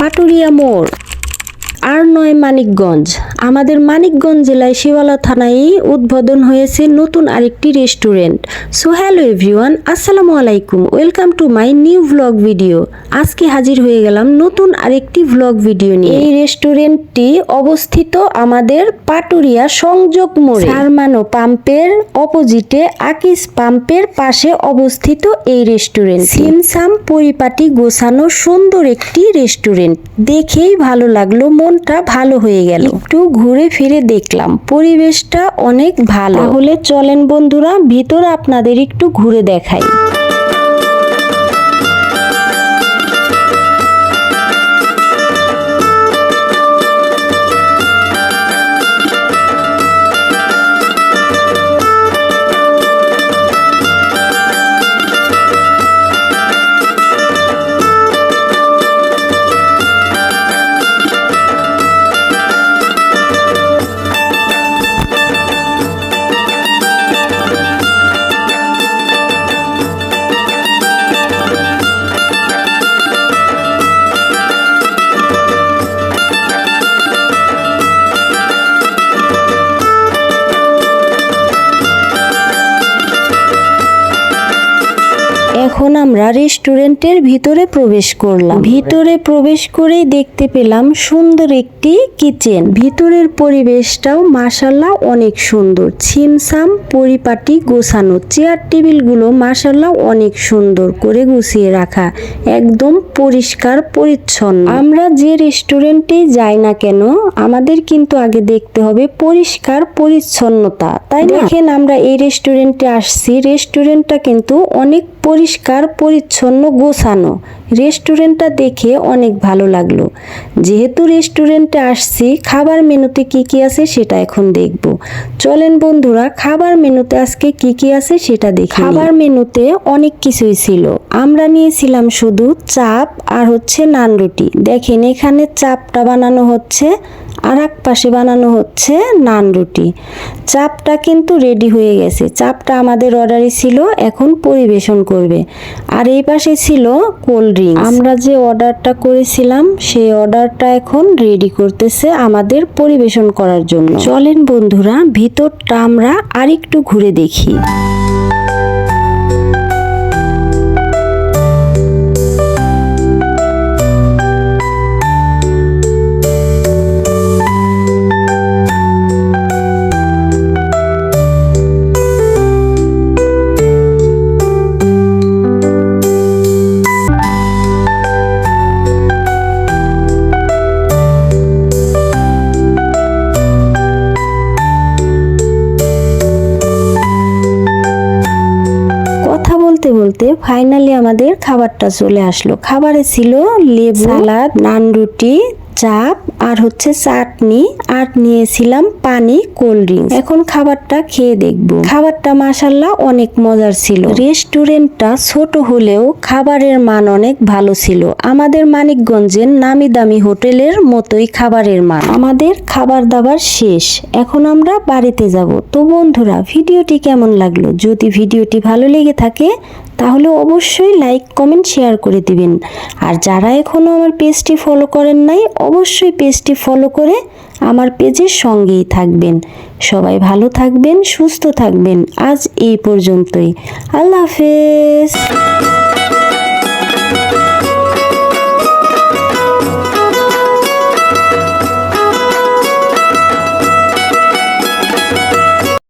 পাটুরিয়া মোড়। আর নয় মানিকগঞ্জ। আমাদের মানিকগঞ্জ জেলায় শিবালা থানায় উদ্বোধন হয়েছে নতুন আরেকটি রেস্টুরেন্ট। সো হ্যালো এভরিওয়ান, আসসালামু আলাইকুম। Welcome to my new vlog video. আজকে হাজির হয়ে গেলাম নতুন আরেকটি ভ্লগ ভিডিও নিয়ে। এই রেস্টুরেন্টটি অবস্থিত আমাদের পাটুরিয়া সংযোগ মোড়ে। সারমানো পাম্পের অপোজিটে আকিস পাম্পের পাশে অবস্থিত এই রেস্টুরেন্ট সিমসাম পরিপাটি গোছানো সুন্দর একটি রেস্টুরেন্ট। দেখেই ভালো লাগল মনটা। ভালো হয়ে গেল। একটু ঘুরে ফিরে দেখলাম, পরিবেশটা অনেক ভালো। তাহলে চলেন বন্ধুরা, ভিতর আপনাদের একটু ঘুরে দেখাই। এখন আমরা রেস্টুরেন্টের ভিতরে প্রবেশ করলাম। ভিতরে প্রবেশ করেই দেখতে পেলাম সুন্দর একটি কিচেন। ভিতরের পরিবেশটাও মাসাল্লাহ অনেক সুন্দর। ছিমসাম পরিপাটি, গোছানো চেয়ার টেবিলগুলো মাসাল্লাহ অনেক সুন্দর করে গুছিয়ে রাখা। একদম পরিষ্কার, পরিচ্ছন্ন। আমরা যে রেস্টুরেন্টে যাই না কেন, আমাদের কিন্তু আগে দেখতে হবে পরিষ্কার, পরিচ্ছন্নতা। তাই দেখেন আমরা এই রেস্টুরেন্টে আসছি। রেস্টুরেন্টটা কিন্তু অনেক পরিষ্কার পরিচ্ছন্ন, গোছানো। রেস্টুরেন্টটা দেখে অনেক ভালো লাগল। যেহেতু রেস্টুরেন্টে আসছি, খাবার মেনুতে কি কি আছে সেটা এখন দেখব। চলেন বন্ধুরা, খাবার মেনুতে আজকে কি কি আছে সেটা দেখি খাবার মেনুতে অনেক কিছুই ছিল। আমরা নিয়েছিলাম শুধু চাপ আর হচ্ছে নান রুটি। দেখেন এখানে চাপটা বানানো হচ্ছে। আর এক পাশে বানানো হচ্ছে নান রুটি। চাপটা কিন্তু রেডি হয়ে গেছে। চাপটা আমাদের অর্ডারই ছিল, এখন পরিবেশন করবে। আর এই পাশে ছিল কোল্ড ড্রিঙ্ক আমরা যে অর্ডারটা করেছিলাম, সেই অর্ডারটা এখন রেডি করতেছে আমাদের পরিবেশন করার জন্য। চলেন বন্ধুরা, ভিতরটা আমরা আরেকটু ঘুরে দেখি। বলতে ফাইনালি আমাদের খাবারটা চলে আসলো। খাবারে ছিল লেবু, সালাদ, নান রুটি, চাপ আর হচ্ছে চাটনি। আর নিয়েছিলাম পানি কোল্ড ড্রিঙ্কস এখন খাবারটা খেয়ে দেখব। খাবারটা মাসাল্লাহ অনেক মজার ছিল। রেস্টুরেন্টটা ছোট হলেও খাবারের মান অনেক ভালো ছিল। আমাদের মানিকগঞ্জের নামি দামি হোটেলের মতোই খাবারের মান। আমাদের খাবার দাবার শেষ। এখন আমরা বাড়িতে যাব। তো বন্ধুরা, ভিডিওটি কেমন লাগল? যদি ভিডিওটি ভালো লেগে থাকে তাহলে অবশ্যই লাইক কমেন্ট শেয়ার করে দিবেন। আর যারা এখনও আমার পেজটি ফলো করেন নাই, অবশ্যই পেজটি ফলো করে আমার পেজের সঙ্গেই থাকবেন। সবাই ভালো থাকবেন, সুস্থ থাকবেন। আজ এই পর্যন্তই। আল্লাহ হাফেজ।